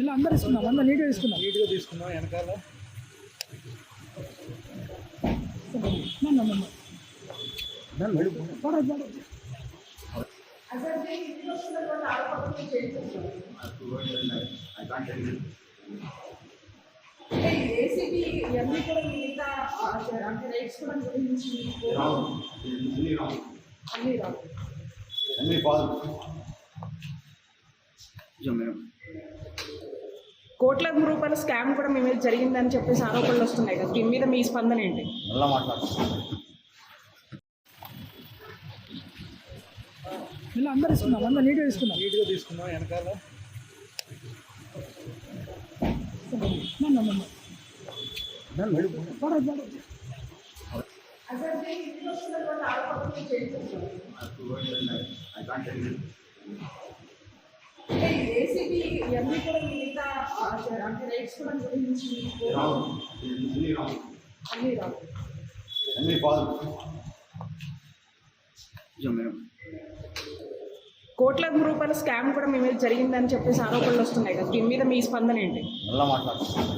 ఇలా అందరు ఇస్తున్నాం అందరు నీట్గా తీసుకున్నాం నీట్గా తీసుకున్నాం వెనకాల. నన్ను నన్ను పడదు పడదు అంటే ఏసీబీ ఇవన్నీ కూడా మీ మీద ఆ, అంటే రైట్స్ కూడా గురించి అన్ని రావు. అన్ని పాలు. మేడం. కోట్లాది రూపాయల స్కామ్ కూడా మీ మీద జరిగిందని చెప్పేసి ఆరోపణలు వస్తున్నాయి కదా. దీని మీద మీ స్పందన ఏంటి? మళ్ళా మాట్లాడుతున్నాం ఇలా అందరు ఇస్తున్నాం అందరు నీట్గా తీసుకున్నాం నీట్గా తీసుకున్నాం వెనకాల. ఏసీబీ ఇవన్నీ కూడా మీ మీద ఆ, అంటే రైట్స్ కూడా గురించి అన్ని రావు. అన్ని పాలు మేడం. కోట్లాది రూపాయల స్కామ్ కూడా మీ మీద జరిగిందని చెప్పేసి ఆరోపణలు వస్తున్నాయి కదా. దీని మీద మీ స్పందన ఏంటి? మళ్ళా మాట్లాడుతున్నాం